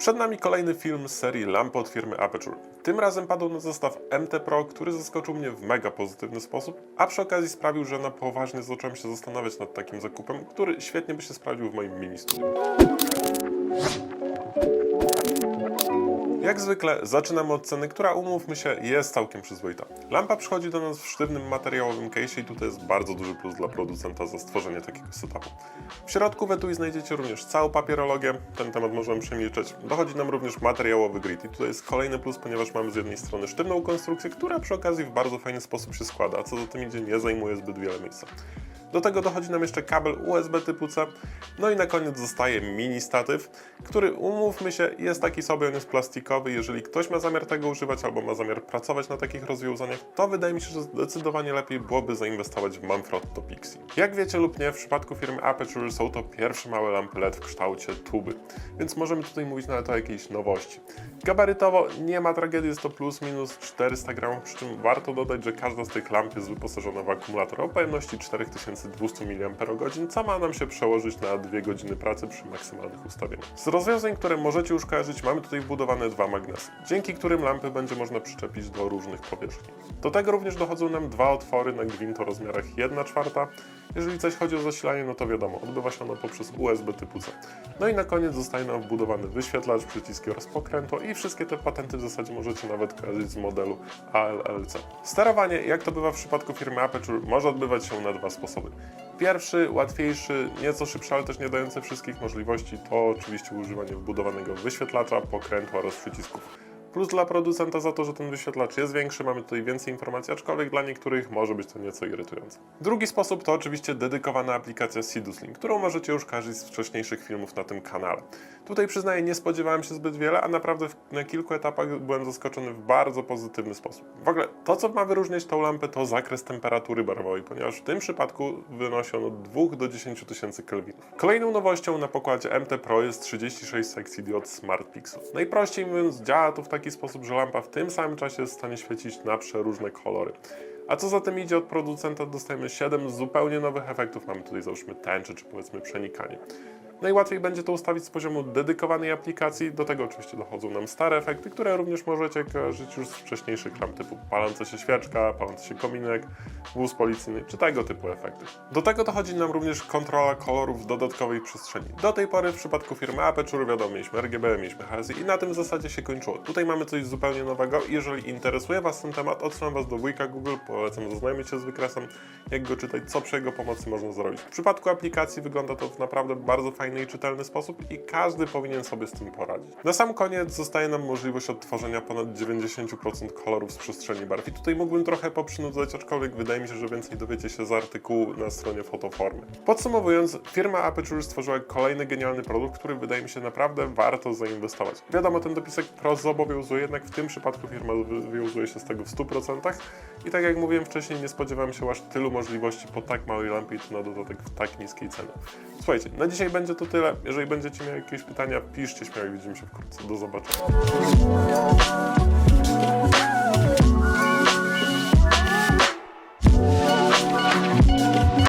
Przed nami kolejny film z serii lampy od firmy Aperture. Tym razem padł na zestaw MT Pro, który zaskoczył mnie w mega pozytywny sposób, a przy okazji sprawił, że na poważnie zacząłem się zastanawiać nad takim zakupem, który świetnie by się sprawdził w moim mini studiu. Jak zwykle zaczynamy od ceny, która umówmy się jest całkiem przyzwoita. Lampa przychodzi do nas w sztywnym materiałowym case i tutaj jest bardzo duży plus dla producenta za stworzenie takiego setupu. W środku w etui znajdziecie również całą papierologię, ten temat możemy przemilczeć. Dochodzi nam również materiałowy grid i tutaj jest kolejny plus, ponieważ mamy z jednej strony sztywną konstrukcję, która przy okazji w bardzo fajny sposób się składa, a co za tym idzie nie zajmuje zbyt wiele miejsca. Do tego dochodzi nam jeszcze kabel USB typu C. No i na koniec zostaje mini statyw, który umówmy się jest taki sobie, on jest plastikowy. Jeżeli ktoś ma zamiar tego używać albo ma zamiar pracować na takich rozwiązaniach, to wydaje mi się, że zdecydowanie lepiej byłoby zainwestować w Manfrotto Pixie. Jak wiecie lub nie, w przypadku firmy Aperture są to pierwsze małe lampy LED w kształcie tuby, więc możemy tutaj mówić nawet o jakiejś nowości. Gabarytowo nie ma tragedii, jest to plus minus 400 gramów, przy czym warto dodać, że każda z tych lamp jest wyposażona w akumulator o pojemności 4200 mAh, co ma nam się przełożyć na 2 godziny pracy przy maksymalnych ustawieniach. Z rozwiązań, które możecie już kojarzyć, mamy tutaj wbudowane dwa magnesy, dzięki którym lampy będzie można przyczepić do różnych powierzchni. Do tego również dochodzą nam dwa otwory na gwint o rozmiarach 1 czwarta. Jeżeli coś chodzi o zasilanie, no to wiadomo, odbywa się ono poprzez USB typu C. No i na koniec zostaje nam wbudowany wyświetlacz, przyciski oraz pokrętło i wszystkie te patenty w zasadzie możecie nawet kojarzyć z modelu ALLC. Sterowanie, jak to bywa w przypadku firmy Aperture, może odbywać się na dwa sposoby. Pierwszy, łatwiejszy, nieco szybszy, ale też nie dający wszystkich możliwości, to oczywiście używanie wbudowanego wyświetlacza, pokrętła oraz przycisków. Plus dla producenta za to, że ten wyświetlacz jest większy, mamy tutaj więcej informacji, aczkolwiek dla niektórych może być to nieco irytujące. Drugi sposób to oczywiście dedykowana aplikacja Siduslink, którą możecie już kojarzyć z wcześniejszych filmów na tym kanale. Tutaj przyznaję, nie spodziewałem się zbyt wiele, a naprawdę na kilku etapach byłem zaskoczony w bardzo pozytywny sposób. W ogóle to, co ma wyróżniać tą lampę, to zakres temperatury barwowej, ponieważ w tym przypadku wynosi on od 2 do 10 tysięcy kelwinów. Kolejną nowością na pokładzie MT Pro jest 36 sekcji diod Smart Pixel. Najprościej mówiąc, działa to w taki sposób, że lampa w tym samym czasie jest w stanie świecić na przeróżne kolory. A co za tym idzie od producenta, dostajemy 7 zupełnie nowych efektów. Mamy tutaj załóżmy tęczę, czy powiedzmy przenikanie. Najłatwiej będzie to ustawić z poziomu dedykowanej aplikacji. Do tego oczywiście dochodzą nam stare efekty, które również możecie kojarzyć już z wcześniejszych lamp typu paląca się świeczka, palący się kominek, wóz policyjny czy tego typu efekty. Do tego dochodzi nam również kontrola kolorów w dodatkowej przestrzeni. Do tej pory w przypadku firmy Aperture wiadomo, mieliśmy RGB, mieliśmy HSI i na tym w zasadzie się kończyło. Tutaj mamy coś zupełnie nowego jeżeli interesuje Was ten temat, odsyłam Was do wujka Google, polecam zaznajomić się z wykresem, jak go czytać, co przy jego pomocy można zrobić. W przypadku aplikacji wygląda to naprawdę bardzo fajny i czytelny sposób i każdy powinien sobie z tym poradzić. Na sam koniec zostaje nam możliwość odtworzenia ponad 90% kolorów z przestrzeni barw i tutaj mógłbym trochę poprzynudzać, aczkolwiek wydaje mi się, że więcej dowiecie się z artykułu na stronie fotoformy. Podsumowując, firma Aperture stworzyła kolejny genialny produkt, który wydaje mi się naprawdę warto zainwestować. Wiadomo, ten dopisek Pro zobowiązuje, jednak w tym przypadku firma wywiązuje się z tego w 100% i tak jak mówiłem wcześniej, nie spodziewałem się aż tylu możliwości po tak małej lampie i to na dodatek w tak niskiej cenie. Słuchajcie, na dzisiaj będzie to tyle. Jeżeli będziecie mieli jakieś pytania, piszcie śmiało i widzimy się wkrótce. Do zobaczenia.